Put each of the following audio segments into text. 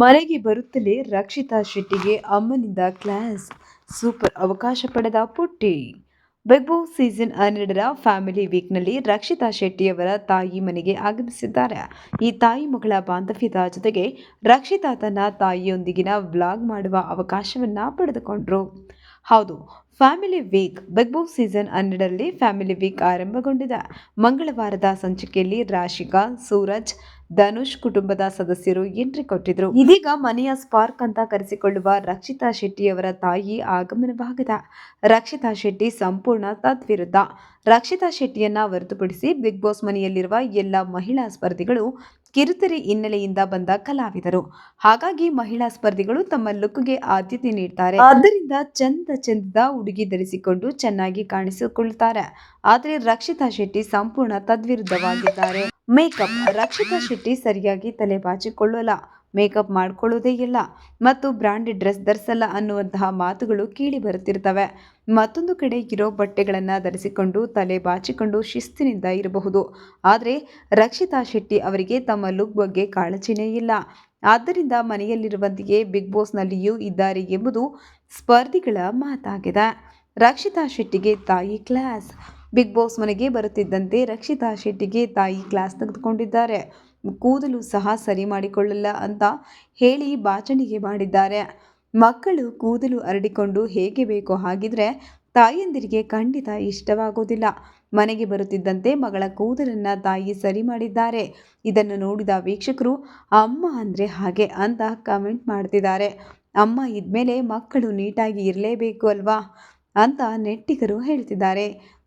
ಮನೆಗೆ ಬರುತ್ತಲೇ ರಕ್ಷಿತಾ ಶೆಟ್ಟಿಗೆ ಅಮ್ಮನಿಂದ ಕ್ಲಾಸ್ ಸೂಪರ್ ಅವಕಾಶ ಪಡೆದ ಪುಟ್ಟಿ. ಬಿಗ್ ಬಾಸ್ ಸೀಸನ್ ಹನ್ನೆರಡರ ಫ್ಯಾಮಿಲಿ ವೀಕ್ನಲ್ಲಿ ರಕ್ಷಿತಾ ಶೆಟ್ಟಿಯವರ ತಾಯಿ ಮನೆಗೆ ಆಗಮಿಸಿದ್ದಾರೆ. ಈ ತಾಯಿ ಮಗಳ ಬಾಂಧವ್ಯದ ಜೊತೆಗೆ ರಕ್ಷಿತಾ ತನ್ನ ತಾಯಿಯೊಂದಿಗಿನ ವ್ಲಾಗ್ ಮಾಡುವ ಅವಕಾಶವನ್ನು ಪಡೆದುಕೊಂಡರು. ಹೌದು, family week Big Boss season ಹನ್ನೆರಡರಲ್ಲಿ ಫ್ಯಾಮಿಲಿ ವೀಕ್ ಆರಂಭಗೊಂಡಿದೆ. ಮಂಗಳವಾರದ ಸಂಚಿಕೆಯಲ್ಲಿ ರಾಶಿಕಾ, ಸೂರಜ್ ಧನುಷ್ ಕುಟುಂಬದ ಸದಸ್ಯರು ಎಂಟ್ರಿ ಕೊಟ್ಟಿದ್ರು. ಇದೀಗ ಮನೆಯ ಸ್ಪಾರ್ಕ್ ಅಂತ ಕರೆಸಿಕೊಳ್ಳುವ ರಕ್ಷಿತಾ ಶೆಟ್ಟಿಯವರ ತಾಯಿ ಆಗಮನವಾಗಿದೆ. ರಕ್ಷಿತಾ ಶೆಟ್ಟಿ ಸಂಪೂರ್ಣ ತದ್ವಿರುದ್ಧ. ರಕ್ಷಿತಾ ಶೆಟ್ಟಿಯನ್ನ ಹೊರತುಪಡಿಸಿ ಬಿಗ್ ಬಾಸ್ ಮನೆಯಲ್ಲಿರುವ ಎಲ್ಲ ಮಹಿಳಾ ಸ್ಪರ್ಧಿಗಳು ಕಿರುತೆರೆ ಹಿನ್ನೆಲೆಯಿಂದ ಬಂದ ಕಲಾವಿದರು. ಹಾಗಾಗಿ ಮಹಿಳಾ ಸ್ಪರ್ಧಿಗಳು ತಮ್ಮ ಲುಕ್ಗೆ ಆದ್ಯತೆ ನೀಡ್ತಾರೆ. ಆದ್ದರಿಂದ ಚಂದ ಚಂದದ ಉಡುಗಿ ಧರಿಸಿಕೊಂಡು ಚೆನ್ನಾಗಿ ಕಾಣಿಸಿಕೊಳ್ಳುತ್ತಾರೆ. ಆದರೆ ರಕ್ಷಿತಾ ಶೆಟ್ಟಿ ಸಂಪೂರ್ಣ ತದ್ವಿರುದ್ಧವಾಗಿದ್ದಾರೆ. ಮೇಕಪ್ ರಕ್ಷಿತಾ ಶೆಟ್ಟಿ ಸರಿಯಾಗಿ ತಲೆ ಬಾಚಿಕೊಳ್ಳಲ್ಲ, ಮೇಕಪ್ ಮಾಡ್ಕೊಳ್ಳೋದೇ ಇಲ್ಲ ಮತ್ತು ಬ್ರಾಂಡೆಡ್ ಡ್ರೆಸ್ ಧರಿಸಲ್ಲ ಅನ್ನುವಂತಹ ಮಾತುಗಳು ಕೇಳಿ ಬರುತ್ತಿರ್ತವೆ. ಮತ್ತೊಂದು ಕಡೆ ಇರೋ ಬಟ್ಟೆಗಳನ್ನು ಧರಿಸಿಕೊಂಡು ತಲೆ ಬಾಚಿಕೊಂಡು ಶಿಸ್ತಿನಿಂದ ಇರಬಹುದು. ಆದರೆ ರಕ್ಷಿತಾ ಶೆಟ್ಟಿ ಅವರಿಗೆ ತಮ್ಮ ಲುಕ್ ಬಗ್ಗೆ ಕಾಳಜಿನೇ ಇಲ್ಲ. ಆದ್ದರಿಂದ ಮನೆಯಲ್ಲಿರುವಂತೆಯೇ ಬಿಗ್ ಬಾಸ್ನಲ್ಲಿಯೂ ಇದ್ದಾರೆ ಎಂಬುದು ಸ್ಪರ್ಧಿಗಳ ಮಾತಾಗಿದೆ. ರಕ್ಷಿತಾ ಶೆಟ್ಟಿಗೆ ತಾಯಿ ಕ್ಲಾಸ್. ಬಿಗ್ ಬಾಸ್ ಮನೆಗೆ ಬರುತ್ತಿದ್ದಂತೆ ರಕ್ಷಿತಾ ಶೆಟ್ಟಿಗೆ ತಾಯಿ ಕ್ಲಾಸ್ ತೆಗೆದುಕೊಂಡಿದ್ದಾರೆ. ಕೂದಲು ಸಹ ಸರಿ ಮಾಡಿಕೊಳ್ಳಲ್ಲ ಅಂತ ಹೇಳಿ ಬಾಚಣಿಗೆ ಮಾಡಿದ್ದಾರೆ. ಮಕ್ಕಳು ಕೂದಲು ಅರಡಿಕೊಂಡು ಹೇಗೆ ಬೇಕೋ ಹಾಗಿದ್ರೆ ತಾಯಿಯಂದಿರಿಗೆ ಖಂಡಿತ ಇಷ್ಟವಾಗೋದಿಲ್ಲ. ಮನೆಗೆ ಬರುತ್ತಿದ್ದಂತೆ ಮಗಳ ಕೂದಲನ್ನು ತಾಯಿ ಸರಿ ಮಾಡಿದ್ದಾರೆ. ಇದನ್ನು ನೋಡಿದ ವೀಕ್ಷಕರು, ಅಮ್ಮ ಅಂದರೆ ಹಾಗೆ ಅಂತ ಕಮೆಂಟ್ ಮಾಡ್ತಿದ್ದಾರೆ. ಅಮ್ಮ ಇದ್ಮೇಲೆ ಮಕ್ಕಳು ನೀಟಾಗಿ ಇರಲೇಬೇಕು ಅಲ್ವಾ? ಅಂತ ನೆಟ್ಟಿಗರು ಹೇಳ್ತಿದ್ದಾರೆ.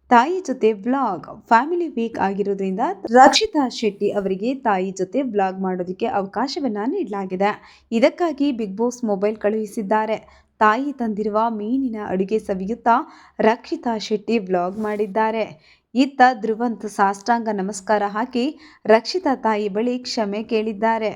ತಾಯಿ ಜೊತೆ ವ್ಲಾಗ್ ಫ್ಯಾಮಿಲಿ ವೀಕ್ ಆಗಿರೋದ್ರಿಂದ ರಕ್ಷಿತಾ ಶೆಟ್ಟಿ ಅವರಿಗೆ ತಾಯಿ ಜೊತೆ ವ್ಲಾಗ್ ಮಾಡೋದಕ್ಕೆ ಅವಕಾಶವನ್ನ ನೀಡಲಾಗಿದೆ. ಇದಕ್ಕಾಗಿ ಬಿಗ್ ಬಾಸ್ ಮೊಬೈಲ್ ಕಳುಹಿಸಿದ್ದಾರೆ. ತಾಯಿ ತಂದಿರುವ ಮೀನಿನ ಅಡುಗೆ ಸವಿಯುತ್ತಾ ರಕ್ಷಿತಾ ಶೆಟ್ಟಿ ವ್ಲಾಗ್ ಮಾಡಿದ್ದಾರೆ. ಇತ್ತ ಧ್ರುವಂತ್ ಸಾಷ್ಟಾಂಗ ನಮಸ್ಕಾರ ಹಾಕಿ ರಕ್ಷಿತಾ ತಾಯಿ ಬಳಿ ಕ್ಷಮೆ ಕೇಳಿದ್ದಾರೆ.